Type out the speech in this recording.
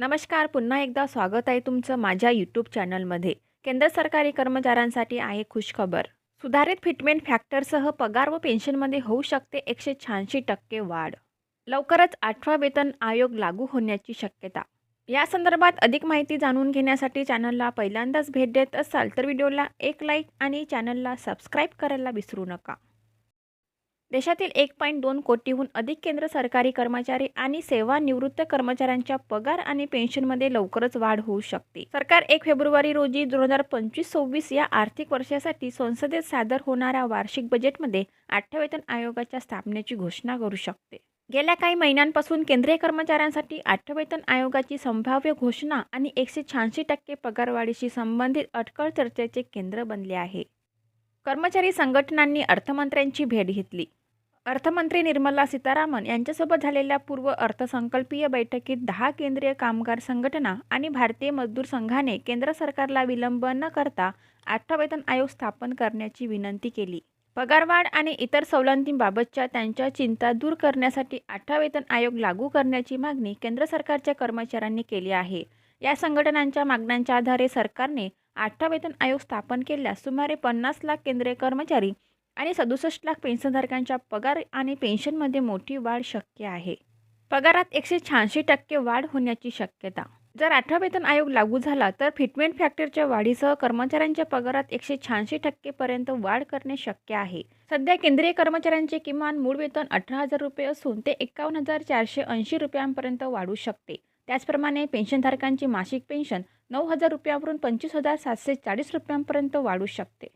नमस्कार पुन्हा एकदा स्वागत आहे तुमचं माझ्या यूट्यूब चॅनलमध्ये केंद्र सरकारी कर्मचाऱ्यांसाठी आहे खुशखबर. सुधारित फिटमेंट फॅक्टरसह पगार व पेन्शनमध्ये होऊ शकते एकशे शहाऐंशी टक्के वाढ. लवकरच आठवा वेतन आयोग लागू होण्याची शक्यता. या संदर्भात अधिक माहिती जाणून घेण्यासाठी चॅनलला पहिल्यांदाच भेट देत असाल तर व्हिडिओला एक लाईक आणि चॅनलला सबस्क्राईब करायला विसरू नका. देशातील एक पॉईंट दोन कोटीहून अधिक केंद्र सरकारी कर्मचारी आणि सेवानिवृत्त कर्मचाऱ्यांच्या पगार आणि पेन्शनमध्ये लवकरच वाढ होऊ शकते. सरकार एक फेब्रुवारी रोजी दोन हजार पंचवीस सव्वीस या आर्थिक वर्षासाठी संसदेत सादर होणाऱ्या वार्षिक बजेटमध्ये आठव्या वेतन आयोगाच्या स्थापनेची घोषणा करू शकते. गेल्या काही महिन्यांपासून केंद्रीय कर्मचाऱ्यांसाठी आठव्या वेतन आयोगाची संभाव्य घोषणा आणि एकशे शहाऐंशी टक्के पगारवाढीशी संबंधित अटकळ चर्चेचे केंद्र बनले आहे. कर्मचारी संघटनांनी अर्थमंत्र्यांची भेट घेतली. अर्थमंत्री निर्मला सीतारामन यांच्यासोबत झालेल्या पूर्व अर्थसंकल्पीय बैठकीत दहा केंद्रीय कामगार संघटना आणि भारतीय मजदूर संघाने केंद्र सरकारला विलंब न करता आठवा वेतन आयोग स्थापन करण्याची विनंती केली. पगारवाढ आणि इतर सवलतींबाबतच्या त्यांच्या चिंता दूर करण्यासाठी आठवा वेतन आयोग लागू करण्याची मागणी केंद्र सरकारच्या कर्मचाऱ्यांनी केली आहे. या संघटनांच्या मागण्यांच्या आधारे सरकारने आठवा वेतन आयोग स्थापन केल्यास सुमारे पन्नास लाख केंद्रीय कर्मचारी आणि सदुसष्ट लाख पेन्शनधारकांच्या पगार आणि पेन्शनमध्ये मोठी वाढ शक्य आहे. पगारात एकशे शहाऐंशी टक्के वाढ होण्याची शक्यता. जर अठरा वेतन आयोग लागू झाला तर फिटमेंट फॅक्टरच्या वाढीसह कर्मचाऱ्यांच्या पगारात एकशे शहाऐंशी टक्केपर्यंत वाढ करणे शक्य आहे. सध्या केंद्रीय कर्मचाऱ्यांचे किमान मूळ वेतन अठरा हजार रुपये असून ते एकावन्न हजार चारशे ऐंशी रुपयांपर्यंत वाढू शकते. त्याचप्रमाणे पेन्शनधारकांची मासिक पेन्शन नऊ हजार रुपयावरून पंचवीस हजार सातशे चाळीस रुपयांपर्यंत वाढू शकते.